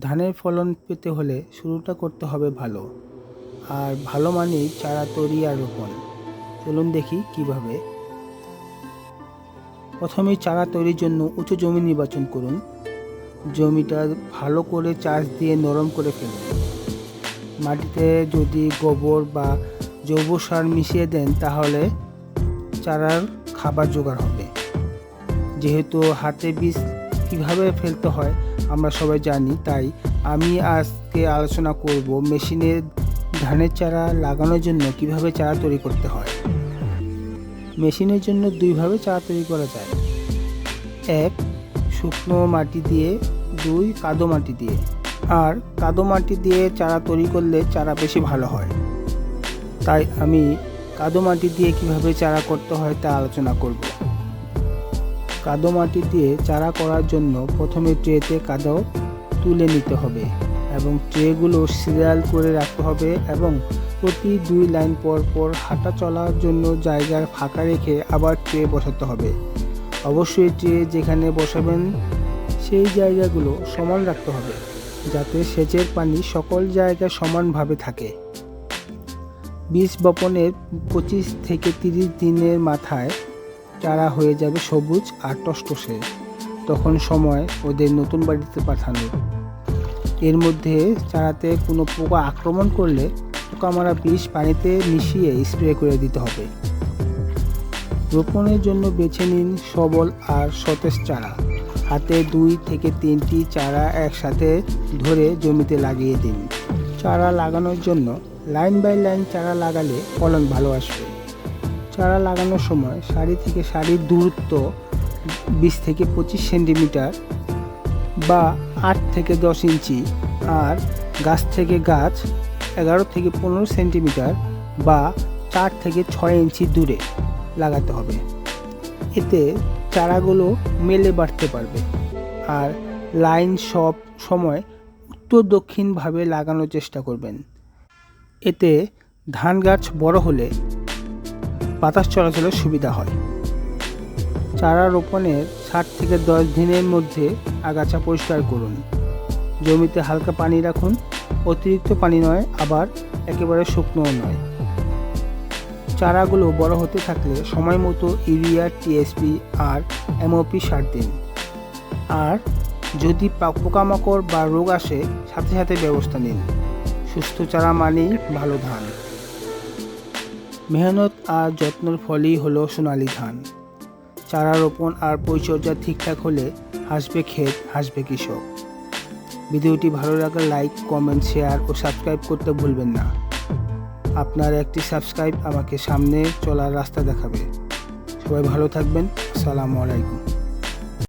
ধানের ফলন পেতে হলে শুরুটা করতে হবে ভালো। আর ভালো মানেই চারা তৈরি আর রোপণ। চলুন দেখি কীভাবে। প্রথমে চারা তৈরির জন্য উঁচু জমি নির্বাচন করুন। জমিটা ভালো করে চাষ দিয়ে নরম করে ফেলুন। মাটিতে যদি গোবর বা জৈব সার মিশিয়ে দেন, তাহলে চারার খাবার জোগাড় হবে। যেহেতু হাতে বীজ কীভাবে ফেলতে হয় আমরা সবাই জানি, তাই আমি আজকে আলোচনা করব মেশিনে ধানের চারা লাগানোর জন্য কীভাবে চারা তৈরি করতে হয়। মেশিনের জন্য দুইভাবে চারা তৈরি করা যায়। এক, শুকনো মাটি দিয়ে, দুই, কাদো মাটি দিয়ে। আর কাদো মাটি দিয়ে চারা তৈরি করলে চারা বেশি ভালো হয়। তাই আমি কাদো মাটি দিয়ে কীভাবে চারা করতে হয় তা আলোচনা করব। কাদো মাটি দিয়ে চারা করার জন্য প্রথমে ট্রেতে কাদো তুলে নিতে হবে এবং ট্রেগুলো সিরিয়াল করে রাখতে হবে এবং প্রতি দুই লাইন পর পর হাঁটা চলার জন্য জায়গা ফাঁকা রেখে আবার ট্রে বসাতে হবে। অবশ্যই ট্রে যেখানে বসাবেন সেই জায়গাগুলো সমান রাখতে হবে যাতে সেচের পানি সকল জায়গায় সমানভাবে থাকে। বীজ বপনের পঁচিশ থেকে তিরিশ দিনের মাথায় চারা হয়ে যাবে সবুজ আর টসটসে। তখন সময় ওদের নতুন বাড়িতে পাঠানো। এর মধ্যে চারাতে কোনো পোকা আক্রমণ করলে পোকামারা বিষ পানিতে মিশিয়ে স্প্রে করে দিতে হবে। রোপণের জন্য বেছে নিন সবল আর সতেজ চারা। হাতে দুই থেকে তিনটি চারা একসাথে ধরে জমিতে লাগিয়ে দিন। চারা লাগানোর জন্য লাইন বাই লাইন চারা লাগালে ফলন ভালো আসবে। চারা লাগানোর সময় সারি থেকে সারির দূরত্ব বিশ থেকে পঁচিশ সেন্টিমিটার বা আট থেকে দশ ইঞ্চি আর গাছ থেকে গাছ এগারো থেকে পনেরো সেন্টিমিটার বা চার থেকে ছয় ইঞ্চি দূরে লাগাতে হবে। এতে চারাগুলো মেলে বাড়তে পারবে আর লাইন সব সময় উত্তর দক্ষিণভাবে লাগানোর চেষ্টা করবেন। এতে ধান গাছ বড় হলে বাতাস চলাচলের সুবিধা হয়। চারা রোপণের ষাট থেকে দশ দিনের মধ্যে আগাছা পরিষ্কার করুন। জমিতে হালকা পানি রাখুন। অতিরিক্ত পানি নয়, আবার একেবারে শুকনোও নয়। চারাগুলো বড় হতে থাকলে সময় মতো ইউরিয়া, টিএসপি আর এমওপি সার দিন। আর যদি পোকামাকড় বা রোগ আসে, সাথে সাথে ব্যবস্থা নিন। সুস্থ চারা মানেই ভালো ধান। মেহনত আর যত্নের ফলই হলো সোনালি ধান। চারা রোপণ আর পরিচর্যা ঠিকঠাক হলে হাসবে ক্ষেত, হাসবে কৃষক। ভিডিওটি ভালো লাগলে লাইক, কমেন্ট, শেয়ার ও সাবস্ক্রাইব করতে ভুলবেন না। আপনার একটি সাবস্ক্রাইব আমাকে সামনে চলার রাস্তা দেখাবে। সবাই ভালো থাকবেন। আসসালামু আলাইকুম।